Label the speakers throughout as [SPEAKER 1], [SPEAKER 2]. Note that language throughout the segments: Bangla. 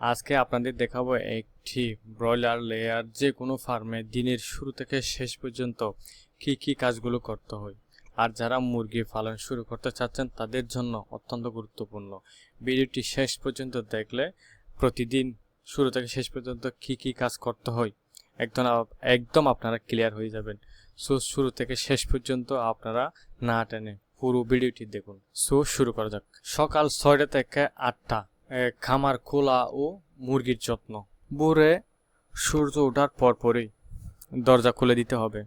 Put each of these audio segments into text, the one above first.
[SPEAKER 1] আজকে আপনাদের দেখাবো একটি ব্রয়লার লেয়ার যে কোনো ফার্মে দিনের শুরু থেকে শেষ পর্যন্ত কি কি কাজগুলো করতে হয়। আর যারা মুরগি পালন শুরু করতে চাচ্ছেন, তাদের জন্য অত্যন্ত গুরুত্বপূর্ণ। ভিডিওটি শেষ পর্যন্ত দেখলে প্রতিদিন শুরু থেকে শেষ পর্যন্ত কি কি কাজ করতে হয়, একদম একদম আপনারা ক্লিয়ার হয়ে যাবেন। সো, শুরু থেকে শেষ পর্যন্ত আপনারা না টেনে পুরো ভিডিওটি দেখুন। সো, শুরু করা যাক। সকাল ছয়টা থেকে আটটা খামার খোলা ও মুরগির যত্ন। ভোরে সূর্য ওঠার পরপরই দরজা খুলে দিতে হবে।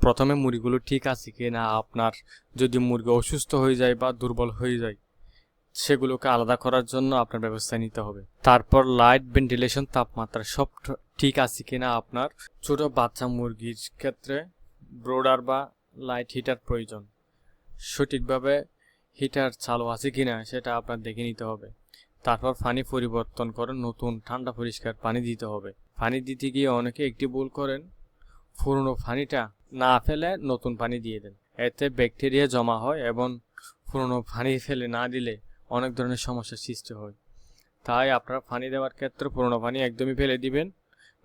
[SPEAKER 1] প্রথমে মুরগিগুলো ঠিক আছে কি না আপনার যদি মুরগি অসুস্থ হয়ে যায় বা দুর্বল হয়ে যায়, সেগুলোকে আলাদা করার জন্য আপনার ব্যবস্থা নিতে হবে। তারপর লাইট ভেন্টিলেশন তাপমাত্রা সব ঠিক আছে কিনা আপনার ছোট বাচ্চা মুরগির ক্ষেত্রে ব্রোডার বা লাইট হিটার প্রয়োজন। সঠিকভাবে হিটার চালু আছে কিনা সেটা আপনার দেখে নিতে হবে। তারপর পানি পরিবর্তন করে নতুন ঠান্ডা পরিষ্কার পানি দিতে হবে। পানি দিতে গিয়ে অনেকে একটি ভুল করেন। পুরনো পানিটা না ফেলে নতুন পানি দিয়ে দেন। এতে ব্যাকটেরিয়া জমা হয় এবং পুরনো পানি ফেলে না দিলে অনেক ধরনের সমস্যার সৃষ্টি হয়। তাই আপনারা পানি দেওয়ার ক্ষেত্রে পুরনো পানি একদমই ফেলে দিবেন,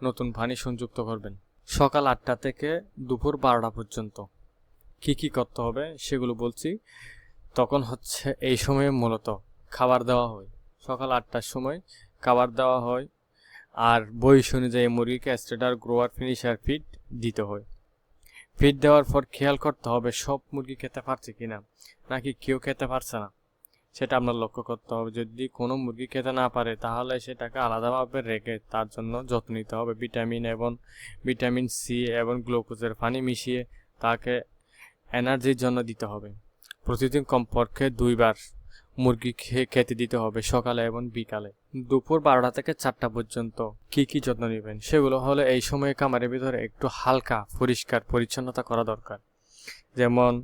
[SPEAKER 1] নতুন পানি সংযুক্ত করবেন। সকাল আটটা থেকে দুপুর বারোটা পর্যন্ত। কি কি করতে হবে সেগুলো বলছি। তখন হচ্ছে এই সময়ে মূলত খাবার দেওয়া হয়। সকাল আটটার সময় খাবার দেওয়া হয় আর বয়স অনুযায়ী মুরগিকে স্টেডার গ্রোয়ার ফিনিশার ফিড দিতে হয়। ফিড দেওয়ার পর খেয়াল করতে হবে সব মুরগি খেতে পারছে কিনা, নাকি কেউ খেতে পারছে না। সেটা আপনার লক্ষ্য করতে হবে। যদি কোনো মুরগি খেতে না পারে, তাহলে সেটাকে আলাদাভাবে রেখে তার জন্য যত্ন নিতে হবে। ভিটামিন এবং ভিটামিন সি এবং গ্লুকোজের পানি মিশিয়ে তাকে এনার্জির জন্য দিতে হবে। প্রতিদিন কমপক্ষে দুইবার মুরগি খেতে দিতে হবে সকালে এবং বিকালে। দুপুর বারোটা থেকে চারটা পর্যন্ত কি কি যত্ন নেবেন? সেগুলো হলো এই সময়ে কামারের ভিতরে একটু হালকা, পরিষ্কার, পরিচ্ছন্নতা করা দরকার। যেমন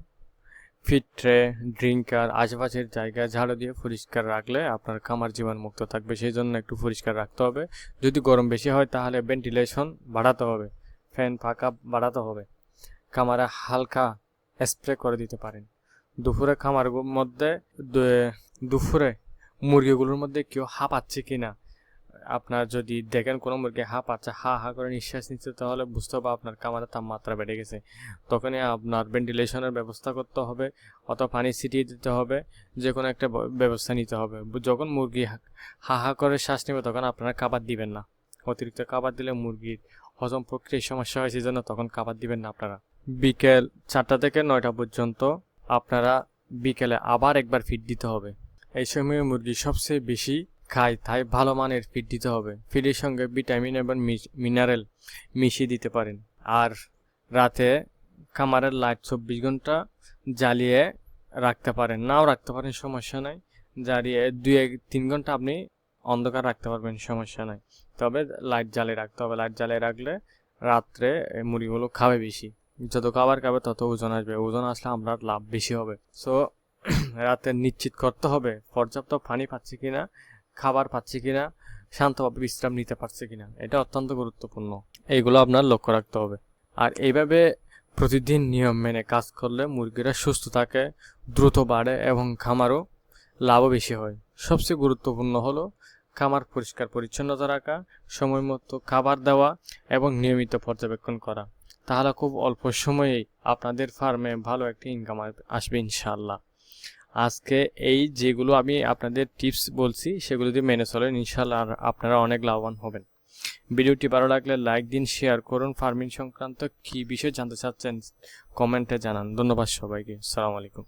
[SPEAKER 1] ফিট ট্রে ড্রিঙ্কার আশেপাশের জায়গা ঝাড়ু দিয়ে পরিষ্কার রাখলে আপনার খামার জীবাণ মুক্ত থাকবে। সেই জন্য একটু পরিষ্কার রাখতে হবে। যদি গরম বেশি হয় তাহলে ভেন্টিলেশন বাড়াতে হবে ফ্যান ফাঁকা বাড়াতে হবে। খামারে হালকা স্প্রে করে দিতে পারেন। দুপুরে খামার মধ্যে দুপুরে মুরগিগুলোর মধ্যে কেউ হাঁপাচ্ছে কি না আপনার যদি দেখেন কোনো মুরগি হাঁপাচ্ছে, হা হা করে নিঃশ্বাস নিচ্ছে, তাহলে বুঝতে হবে আপনার খামারের তাপমাত্রা বেড়ে গেছে। তখনই আপনার ভেন্টিলেশনের ব্যবস্থা করতে হবে অথবা পানি ছিটিয়ে দিতে হবে যে কোনো একটা ব্যবস্থা নিতে হবে। যখন মুরগি হা- হা হা করে শ্বাস নেবে, তখন আপনারা খাবার দিবেন না। অতিরিক্ত খাবার দিলে মুরগির হজম প্রক্রিয়ায় সমস্যা হয়, সেই জন্য তখন খাবার দিবেন না আপনারা। বিকেল চারটা থেকে নয়টা পর্যন্ত আপনারা বিকেলে আবার একবার ফিড দিতে হবে। এই সময় মুরগি সবচেয়ে বেশি খায়, তাই ভালো মানের ফিড দিতে হবে। ফিডের সঙ্গে ভিটামিন এবং মিনারেল মিশিয়ে দিতে পারেন। আর রাতে খামারের লাইট চব্বিশ ঘণ্টা জ্বালিয়ে রাখতে পারেন। নাও রাখতে পারেন, সমস্যা নাই। জ্বালিয়ে দুই এক তিন ঘণ্টা আপনি অন্ধকার রাখতে পারবেন, সমস্যা নাই। তবে লাইট জ্বালিয়ে রাখতে হবে। লাইট জ্বালিয়ে রাখলে রাত্রে মুরগিগুলো খাবে বেশি। যত খাবার খাবে তত ওজন আসবে। ওজন আসলে আমরা লাভ বেশি হবে। সো রাতে নিশ্চিত করতে হবে, পর্যাপ্ত পানি পাচ্ছে কিনা, খাবার পাচ্ছে কিনা, শান্তভাবে বিশ্রাম নিতে পারছে কিনা, এটা অত্যন্ত গুরুত্বপূর্ণ। এইগুলো আপনার লক্ষ্য রাখতে হবে। আর এইভাবে প্রতিদিন নিয়ম মেনে কাজ করলে মুরগিরা সুস্থ থাকে, দ্রুত বাড়ে এবং খামারও লাভও বেশি হয়। সবচেয়ে গুরুত্বপূর্ণ হলো খামার পরিষ্কার পরিচ্ছন্নতা রাখা সময় মতো খাবার দেওয়া এবং নিয়মিত পর্যবেক্ষণ করা। তাহলে খুব অল্প সময়েই আপনাদের ফার্মে ভালো একটি ইনকাম আসবে ইনশাল্লাহ আজকে এই যেগুলো আমি আপনাদের টিপস বলছি, সেগুলো যদি মেনে চলেন। ইনশাল্লাহ আপনারা অনেক লাভবান হবেন। ভিডিওটি ভালো লাগলে লাইক দিন, শেয়ার করুন। ফার্মিং সংক্রান্ত কী বিষয় জানতে চাচ্ছেন, কমেন্টে জানান। ধন্যবাদ সবাইকে। সালাম আলাইকুম।